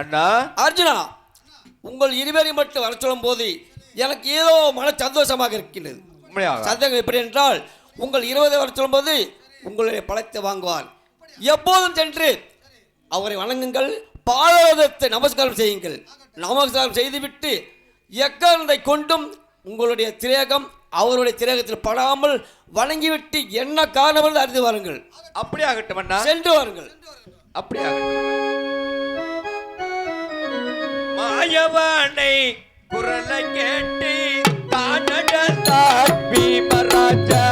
அண்ணா. அர்ஜுனா உங்கள் இருவரை மட்டும் வர சொல்லும் போது எனக்கு ஏதோ மன சந்தோஷமாக உண்மையாக. சந்தேகம் எப்படி என்றால் உங்கள் இருபதை வர சொல்லும்போது உங்களுடைய பழத்தை வாங்குவார். எப்போதும் சென்று அவரை வணங்குங்கள் பாதத்தை நமஸ்காரம் செய்யுங்கள். நமஸ்காரம் செய்துவிட்டு எக்காரணத்தை கொண்டும் உங்களுடைய திரேகம் அவருடைய திரேகத்தில் படாமல் வணங்கிவிட்டு என்ன காரணம் அறிந்து வாருங்கள். அப்படி ஆகட்டும் அண்ணா. சென்று வாருங்கள். அப்படி ஆகட்டும் குரலை கேட்டு தானடத்தார் பீமராஜா.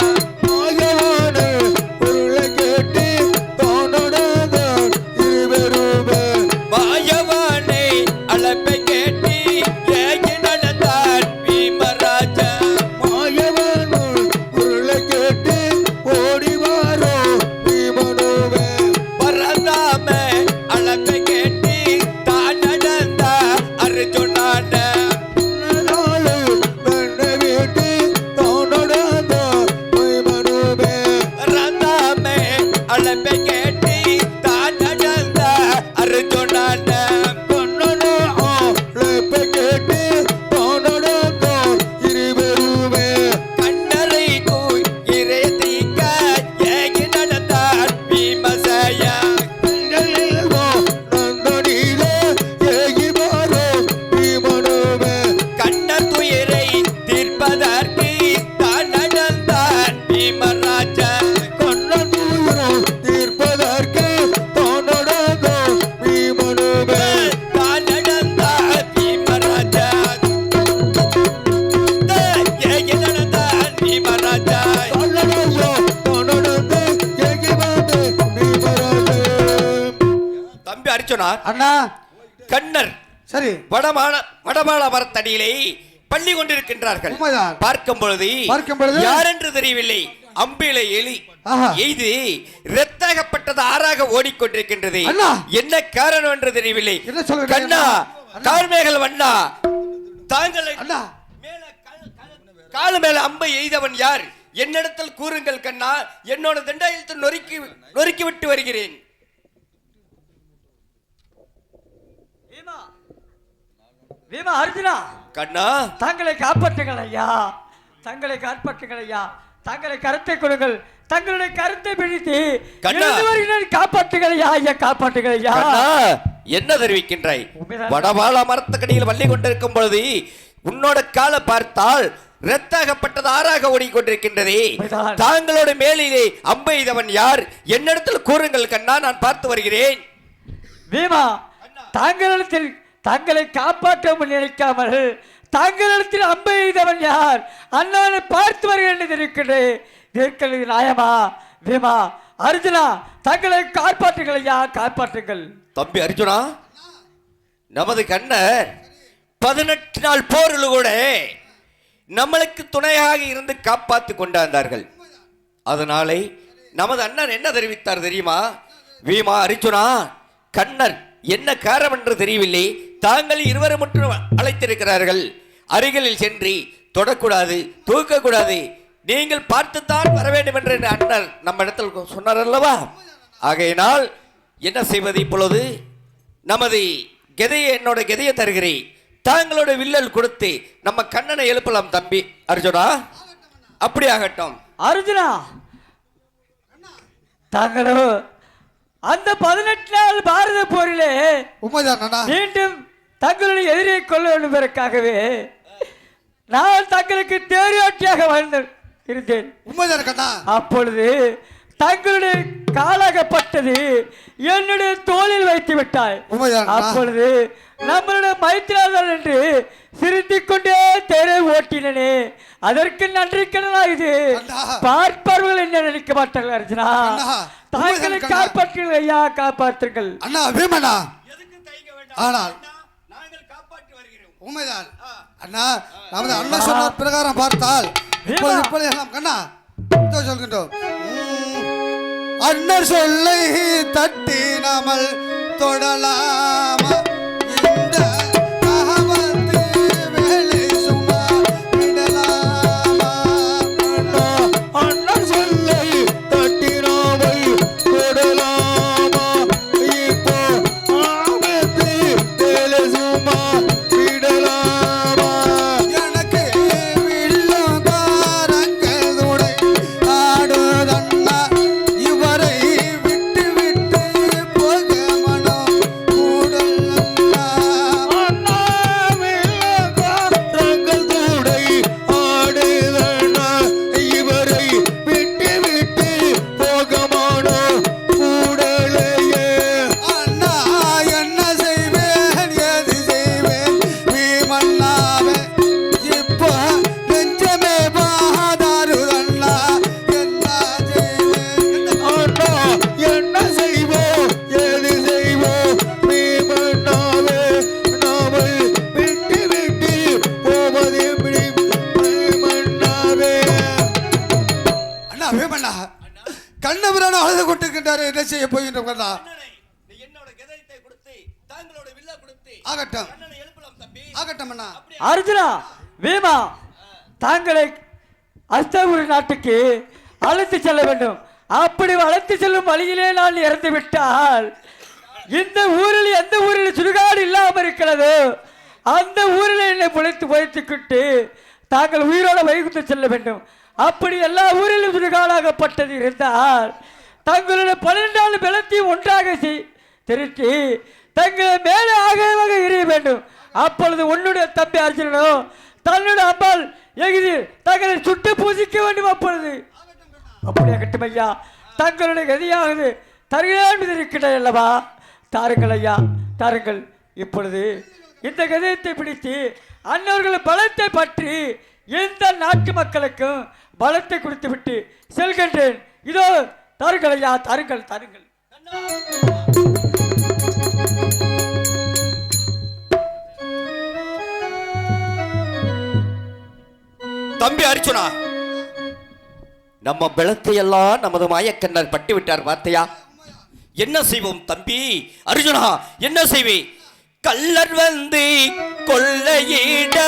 சரி வடமான வடமாள மரத்தடியிலே பள்ளி கொண்டிருக்கின்றார்கள். பார்க்கும் பொழுது பார்க்கும் பொழுது? யார் என்று தெரியவில்லை அம்பில எலி. எய்து இரத்தாகப்பட்டது ஆறாக ஓடிக்கொண்டிருக்கின்றது. என்ன காரணம் என்று தெரியவில்லை கண்ணா? கார்மேகல் வண்ணா தாங்கள் கால்- மேல அம்பை எய்தவன் யார் என்னிடத்தில் கூறுங்கள் கண்ணா என்னோட தண்டாயத்தை நொறுக்கி நொறுக்கி விட்டு வருகிறேன் பீமா பீமா அர்ஜுனா. கண்ணா. தங்களை காப்பாற்றுங்கள் ஐயா. தங்களை காப்பாற்றுங்கள் ஐயா. தங்களை கருத்தை கொடுங்கள். தங்களுடைய கருத்தை பிடித்து காப்பாற்றுங்கள் ஐயா ஐயா காப்பாற்றுங்கள் ஐயா. என்ன தெரிவிக்கின்றாய். வடபால மரத்துக்கடியில் வள்ளி கொண்டிருக்கும் பொழுது உன்னோட காலை பார்த்தால் இரத்தாகப்பட்டது ஆறாக ஓடிக்கொண்டிருக்கின்றதே. தாங்களோட மேலிலே அம்பெய்தவன் யார்? என்னிடத்தில் கூறுங்கள் கண்ணா நான் பார்த்து வருகிறேன். பீமா தங்களிடத்தில் தங்களை காப்பாற்ற நினைக்காமல் தங்களிடத்தில் அம்பை எய்தவன் யார்? அண்ணாவை பார்த்து வருகிறேன் என்று இருக்கிறேன் இருக்கிறது நாயமா பீமா அர்ஜுனா தங்களை காப்பாற்றுங்கள் ஐயா காப்பாற்றுங்கள். தம்பி அர்ஜுனா நமது கண்ணர் பதினெட்டு நாள் போரில் கூட நம்மளுக்கு துணையாக இருந்து காப்பாத்தி கொண்டாந்தார்கள் அதனாலே நமது அண்ணன் என்ன தெரிவித்தார் தெரியுமா? வீமா அரிச்சுனா கண்ணன் என்ன காரணம் என்று தெரியவில்லை. தாங்கள் இருவரும் மட்டும் அழைத்திருக்கிறார்கள். அருகில் சென்று தொடக்கூடாது தூக்கக்கூடாது. நீங்கள் பார்த்துத்தான் வர வேண்டும் என்று அண்ணர் நம்ம இடத்தில் சொன்னார் அல்லவா? ஆகையினால் என்ன செய்வது இப்பொழுது? நமது கெதையை என்னோட கெதையை தருகிறேன். தாங்களோட வில்லல் கொடுத்து நம்ம கண்ணனை எழுப்பலாம் தம்பி. அர்ஜுனா அப்படி ஆகட்டும் அர்ஜுனா! தாங்களோ அந்த பதினெட்டு நாள் பாரத போரிலே உண்மைதான் மீண்டும் தங்களுடைய எதிரியை கொள்ள வேண்டும் என்பதற்காகவே நான் தங்களுக்கு தேரியாட்சியாக வாழ்ந்து இருந்தேன். உண்மைதான் அப்பொழுது தங்களுடைய காலாகப்பட்டது என்னுடைய தோளில் வைத்து விட்டாய். அப்பொழுது நம்மளுடைய மைத்திராதன் என்று சிரித்துக் கொண்டே தேரை ஓட்டினனே. அதற்கு நன்றி கடனா இது. அண்ணா. பார்ப்பவர்கள் என்ன நினைக்க மாட்டார்கள் அர்ஜுனா? அண்ணா, கண்ணா. காப்பாற்றுங்கள் ஐயா காப்பாற்றுங்கள். அண்ணா பீமண்ணா ஆனால் நாங்கள் காப்பாற்றி வருகிறோம். உண்மைதான். அண்ணா நமது அண்ணன் சொன்ன பிரகாரம் பார்த்தால் இப்பொழுது இப்பொழுது எல்லாம் கண்ணா இதோ சொல்கின்றோம். உம், அண்ணன் சொல்லை தட்டி நாமல் தொடலாமா? பீமண்ணா கண்ணபிரான அழுது கொண்டிருக்கின்றார் என்ன செய்ய போகின்ற கண்ணா ஆகட்டும். ஆகட்டும் அண்ணா. அர்ஜுனா வீமா தாங்களை அஸ்தபுரி நாட்டுக்கு அழைத்து செல்ல வேண்டும். அப்படி அழைத்து செல்லும் வழியிலே நான் இறந்து விட்டால் இந்த ஊரில் எந்த ஊரில் சுடுகாடு இல்லாமல் இருக்கிறது? அந்த ஊரில் என்னை புழைத்து புழைத்துக்கிட்டு தாங்கள் உயிரோட வைகுத்து செல்ல வேண்டும். அப்படி எல்லா ஊரிலும் சுடுகாடாகப்பட்டது இருந்தால் தங்களுடைய பன்னெண்டாண்டு பலத்தையும் ஒன்றாக செய் திருட்டி தங்களை மேலே ஆகமாக எறிய வேண்டும். அப்பொழுது உன்னுடைய தம்பி அர்ஜுனனோ தன்னுடைய அம்பாள் எகிரி தங்களை சுட்டு பூசிக்க வேண்டும் அப்பொழுது. அப்படியா? கட்டும் ஐயா தங்களுடைய கதியாகுது தருகிறேன் இருக்கிறேன் அல்லவா? தாருங்கள் ஐயா தாருங்கள். இப்பொழுது இந்த கதியத்தை பிடித்து அன்னவர்கள் பலத்தை பற்றி எந்த நாட்டு மக்களுக்கும் பலத்தை கொடுத்து விட்டு செல்கின்றேன். இதோ தருங்கள் ஐயா தருங்கள் தருங்கள். தம்பி அர்ச்சுனா நம்ம பலத்தை எல்லாம் நமது மாயக்கண்ணர் பட்டு விட்டார் பார்த்தையா என்ன செய்வோம் தம்பி? அர்ஜுனா என்ன செய்வே? கல்லர் வந்து கொள்ளையிட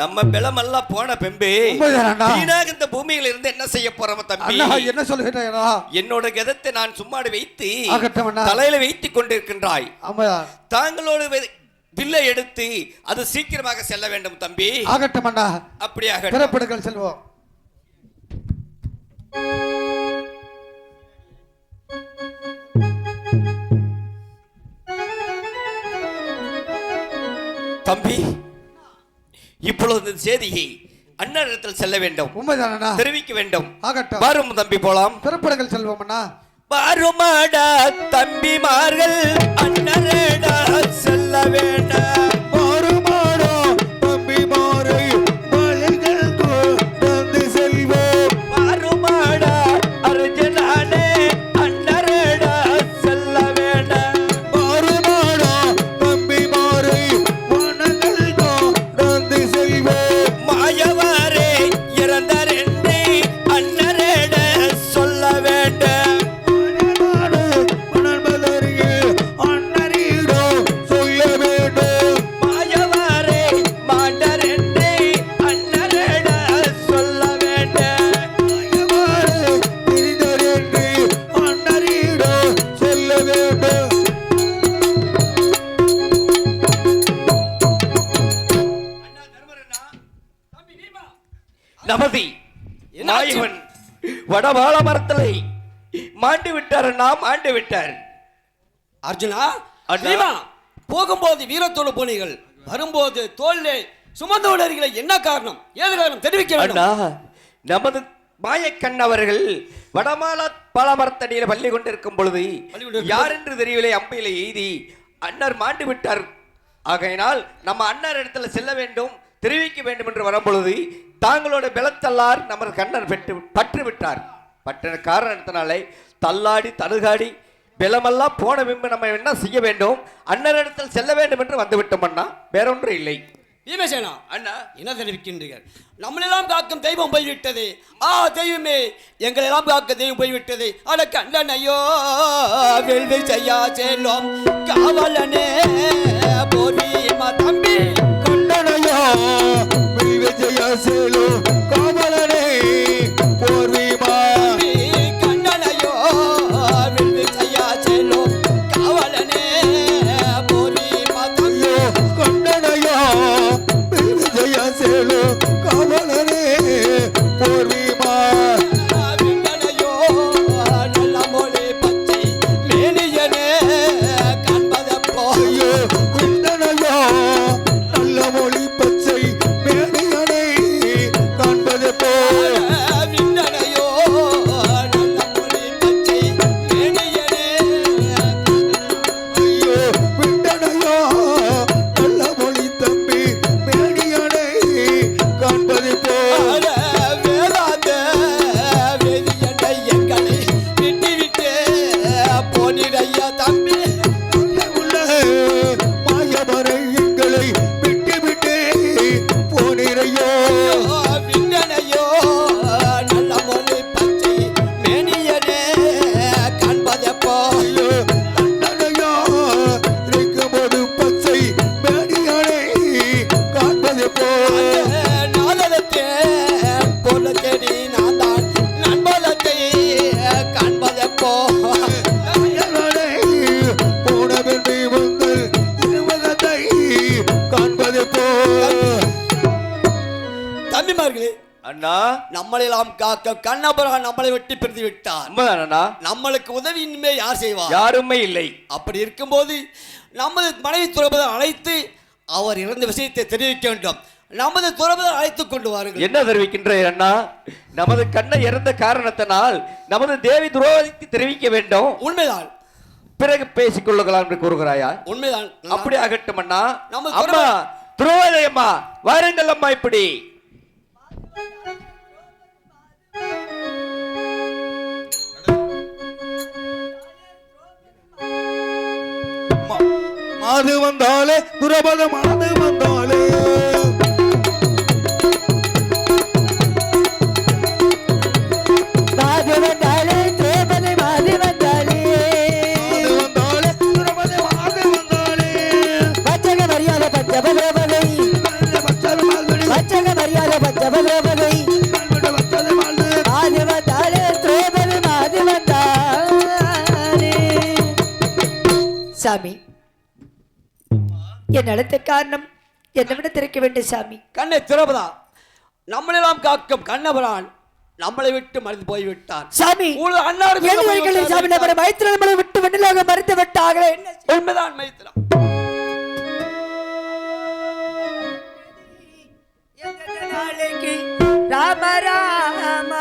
நம்ம பிளமெல்லாம் போன பிம்பி. வீணாக இந்த பூமியில இருந்து என்ன செய்ய போறோம் தம்பி? என்ன சொல்லுகிறா என்னோட கதத்தை நான் சும்மாடு வைத்து. தலையில வைத்துக் கொண்டிருக்கின்றாய். தாங்களோட வில்லை எடுத்து அது சீக்கிரமாக செல்ல வேண்டும் தம்பி. ஆகட்டும் அண்ணா. அப்படியாக பிறப்படுங்கள் செல்வோம். தம்பி இப்பொழுது செய்தியை அண்ணனிடத்தில் செல்ல வேண்டும். உண்மைதான் தெரிவிக்க வேண்டும். ஆகட்டும். வரும் தம்பி போலாம். பிறப்படுங்கள் செல்வோம் அண்ணா வருமாடா தம்பிமார்கள் அண்ணனடா செல்ல வேண்டாம். வடவாள மரத்தலை மாண்டு விட்டார் அண்ணா மாண்டு விட்டார். அர்ஜுனா. பீமா போகும்போது வீரத்தோடு போனீர்கள். வரும்போது தோல்லே சுமந்து விடுறீங்களே என்ன காரணம்? ஏது காரணம்? தெரிவிக்க வேண்டும். நமது மாயக்கண் அவர்கள் வடமால பாலமரத்தடியில பள்ளி கொண்டிருக்கும் பொழுது யார் என்று தெரியவில்லை அம்பையில எய்தி அண்ணர் மாண்டு விட்டார். ஆகையினால் நம்ம அண்ணர் இடத்துல செல்ல வேண்டும். தெரிவிக்க வேண்டும் என்று வரும்பொழுது தாங்களோட பலத்தல்லார் நமது கண்ணர் பெற்று பற்று விட்டார் பற்ற காரணத்தினாலே தள்ளாடி தழுகாடி பலமெல்லாம் போன பின்பு நம்ம என்ன செய்ய வேண்டும்? அண்ணர் இடத்தில் செல்ல வேண்டும் என்று வந்து விட்டோம் அண்ணா. வேறொன்றும் இல்லை. பீமசேனா அண்ணா. என்ன தெரிவிக்கின்றீர்கள்? நம்மளெல்லாம் காக்கும் தெய்வம் போய்விட்டது. ஆ தெய்வமே எங்களெல்லாம் காக்க தெய்வம் போய்விட்டது. அட கண்டனையோ வெல்வி செய்யா செல்லும். காவலனே போரீமா தம்பி. మీ విజయశీలు కోమలని அண்ணா நம்மளெல்லாம் காக்க கண்ணபுரம் நம்மளை வெட்டி பிரிந்து விட்டார் உண்மைதான் நம்மளுக்கு உதவி இனிமே யார் செய்வார் யாருமே இல்லை. அப்படி இருக்கும்போது நமது மனைவி துறபதர் அழைத்து அவர் இறந்த விஷயத்தை தெரிவிக்க வேண்டும். நமது துறபதர் அழைத்து கொண்டு வாருங்கள். என்ன தெரிவிக்கின்ற அண்ணா? நமது கண்ணை இறந்த காரணத்தினால் நமது தேவி துரோகத்தை தெரிவிக்க வேண்டும். உண்மைதான். பிறகு பேசிக் கொள்ளுகலாம் என்று கூறுகிறாயா? உண்மைதான். அப்படி ஆகட்டும் அண்ணா. நம்ம அம்மா துரோகதை அம்மா வாருங்கள் அம்மா இப்படி. மாது வந்தாலே துரபத மாது வந்தாலே. சாமி. என் அழுத்த காரணம் என்னை விட திறக்க வேண்டும் சாமி. கண்ணை திறப்பதா? நம்மளெல்லாம் காக்கும் கண்ணபுரான் நம்மளை விட்டு மறைந்து போய்விட்டான் சாமி வழிகளில் சாமி நம்மளை மைத்திர நம்மளை விட்டு வெண்ணிலாக மறுத்து விட்டார்களே? உண்மைதான் மைத்திரா எந்த நாளைக்கு ராம ராமா.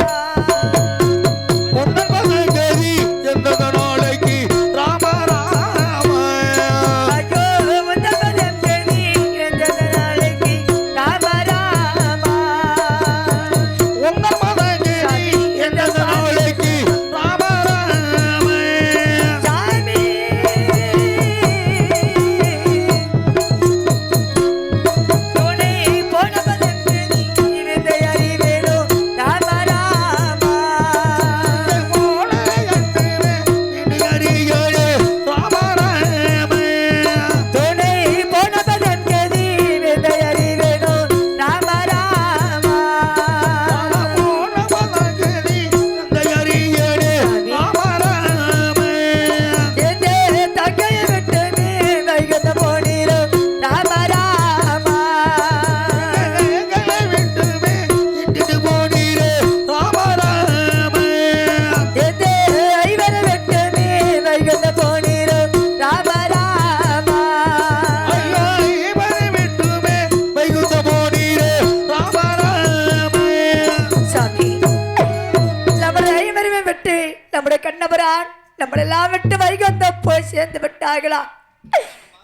விட்டார்களா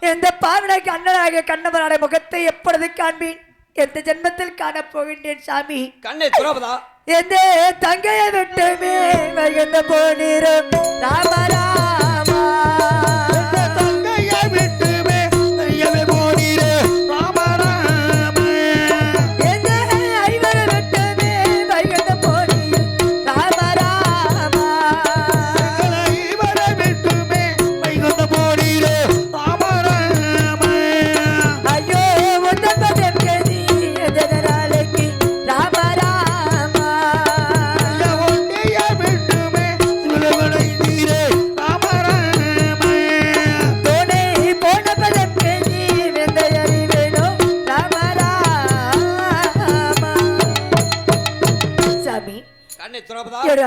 எந்த பாவனைக்கு அண்ணனாக கண்ணவனான முகத்தை எப்பொழுது காண்பேன்? எந்த ஜென்மத்தில் காணப் போகின்றேன் சாமி? கண்ணே துறப்பதா எந்த தங்கையை விட்டுமே வைகுந்த போனீரும். ராம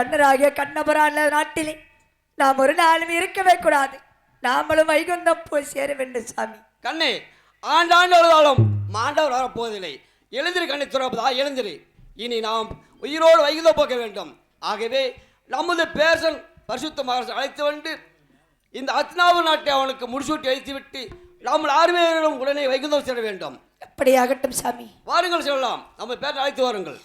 அண்ணராகிய கண்ணபுரான நாட்டிலே நாம் ஒரு நாளும் இருக்கவே கூடாது. நாமளும் வைகுந்தம் போய் சேர வேண்டும் சாமி. கண்ணே ஆண்டாண்டு அழுதாலும் மாண்டவர் வர போவதில்லை எழுந்திரு கண்ணை துறப்பதா எழுந்திரு. இனி நாம் உயிரோடு வைகுந்த போக்க வேண்டும். ஆகவே நமது பேரன் பரிசுத்த மகரசன் அழைத்து வந்து இந்த அத்னாவு நாட்டை அவனுக்கு முடிசூட்டி அழைத்து விட்டு நாம் ஆறுவேரும் உடனே வைகுந்தம் செல்ல வேண்டும். அப்படியாகட்டும் சாமி. வாருங்கள் செல்லலாம். நம்ம பேரை அழைத்து வாருங்கள்.